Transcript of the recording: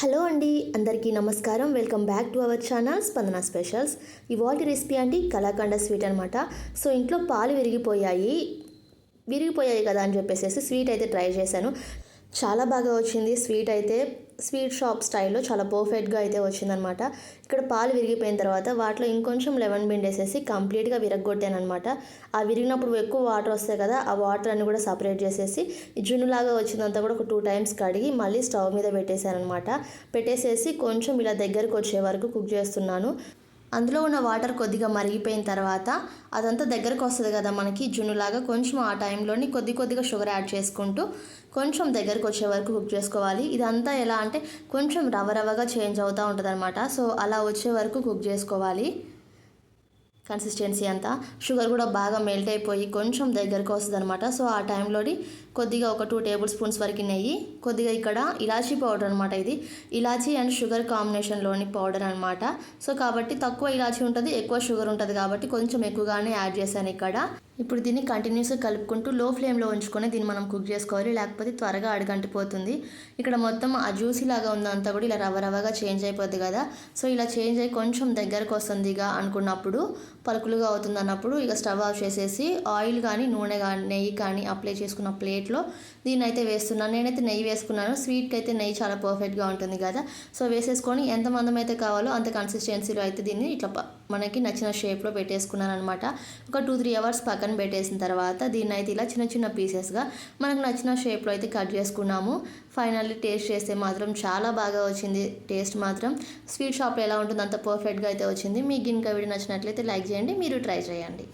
Hello అండి అందరికీ నమస్కారం. Welcome back to our channel Spandana specials. ఇవాటి రెసిపీ అండి కలాకండ స్వీట్ అనమాట సో ఇంట్లో పాలు విరిగిపోయాయి. విరిగిపోయాయి కదా అని చెప్పేసి స్వీట్ అయితే ట్రై చేశాను. చాలా బాగా వచ్చింది స్వీట్ అయితే. స్వీట్ షాప్ స్టైల్లో చాలా పర్ఫెక్ట్గా అయితే వచ్చిందనమాట. ఇక్కడ పాలు విరిగిపోయిన తర్వాత వాటిలో ఇంకొంచెం లెమన్ బిండేసేసి కంప్లీట్గా విరగొట్టానమాట అనమాట ఆ విరిగినప్పుడు ఎక్కువ వాటర్ వస్తాయి కదా ఆ వాటర్ అన్ని కూడా సపరేట్ చేసేసి జున్నులాగా వచ్చిందంతా కూడా ఒక టూ టైమ్స్ కడిగి మళ్ళీ స్టవ్ మీద పెట్టేశాను అనమాట పెట్టేసేసి కొంచెం ఇలా దగ్గరకు వచ్చే వరకు కుక్ చేస్తున్నాను. అందులో ఉన్న వాటర్ కొద్దిగా మరిగిపోయిన తర్వాత అదంతా దగ్గరకు వస్తుంది కదా మనకి జున్నులాగా కొంచెం ఆ టైంలోని కొద్ది కొద్దిగా షుగర్ యాడ్ చేసుకుంటూ కొంచెం దగ్గరకు వచ్చే వరకు కుక్ చేసుకోవాలి. ఇదంతా ఎలా అంటే కొంచెం రవ రవగా చేంజ్ అవుతూ ఉంటుంది అనమాట సో అలా వచ్చే వరకు కుక్ చేసుకోవాలి. కన్సిస్టెన్సీ అంతా. షుగర్ కూడా బాగా మెల్ట్ అయిపోయి కొంచెం దగ్గరకు వస్తుంది అనమాట సో ఆ టైంలోని కొద్దిగా ఒక టూ టేబుల్ స్పూన్స్ వరకు నెయ్యి కొద్దిగా ఇక్కడ ఇలాచీ పౌడర్ అనమాట ఇది. ఇలాచీ అండ్ షుగర్ కాంబినేషన్లోని పౌడర్ అనమాట సో కాబట్టి తక్కువ ఇలాచీ ఉంటుంది ఎక్కువ షుగర్ ఉంటుంది కాబట్టి కొంచెం ఎక్కువగానే యాడ్ చేశాను ఇక్కడ. ఇప్పుడు దీన్ని కంటిన్యూస్గా కలుపుకుంటూ లో ఫ్లేమ్లో ఉంచుకొని దీన్ని మనం కుక్ చేసుకోవాలి. లేకపోతే త్వరగా అడుగంటిపోతుంది. ఇక్కడ మొత్తం ఆ జ్యూసీ లాగా ఉందంతా కూడా ఇలా రవ రవగా చేంజ్ అయిపోద్ది కదా. సో ఇలా చేంజ్ అయ్యి కొంచెం దగ్గరకు వస్తుందిగా అనుకున్నప్పుడు పలుకులుగా అవుతుంది అన్నప్పుడు ఇక స్టవ్ ఆఫ్ చేసేసి ఆయిల్ కానీ నూనె కానీ నెయ్యి కానీ అప్లై చేసుకున్న ప్లేట్లో దీన్ని అయితే వేస్తున్నాను. నేనైతే నెయ్యి వేసుకున్నాను. స్వీట్కి అయితే నెయ్యి చాలా పర్ఫెక్ట్గా ఉంటుంది కదా. సో వేసేసుకొని ఎంత మందం అయితే కావాలో అంత కన్సిస్టెన్సీలో అయితే దీన్ని ఇట్లా మనకి నచ్చిన షేప్లో పెట్టేసుకున్నాను అనమాట ఒక టూ త్రీ అవర్స్ పక్కన పెట్టేసిన తర్వాత దీన్ని అయితే ఇలా చిన్న చిన్న పీసెస్గా మనకు నచ్చిన షేప్లో అయితే కట్ చేసుకున్నాము. ఫైనల్లీ టేస్ట్ చేస్తే మాత్రం చాలా బాగా వచ్చింది. టేస్ట్ మాత్రం స్వీట్ షాప్లో ఎలా ఉంటుందో అంత పర్ఫెక్ట్గా అయితే వచ్చింది. మీకు ఇంకా వీడియో నచ్చినట్లయితే లైక్ చేయండి మీరు ట్రై చేయండి.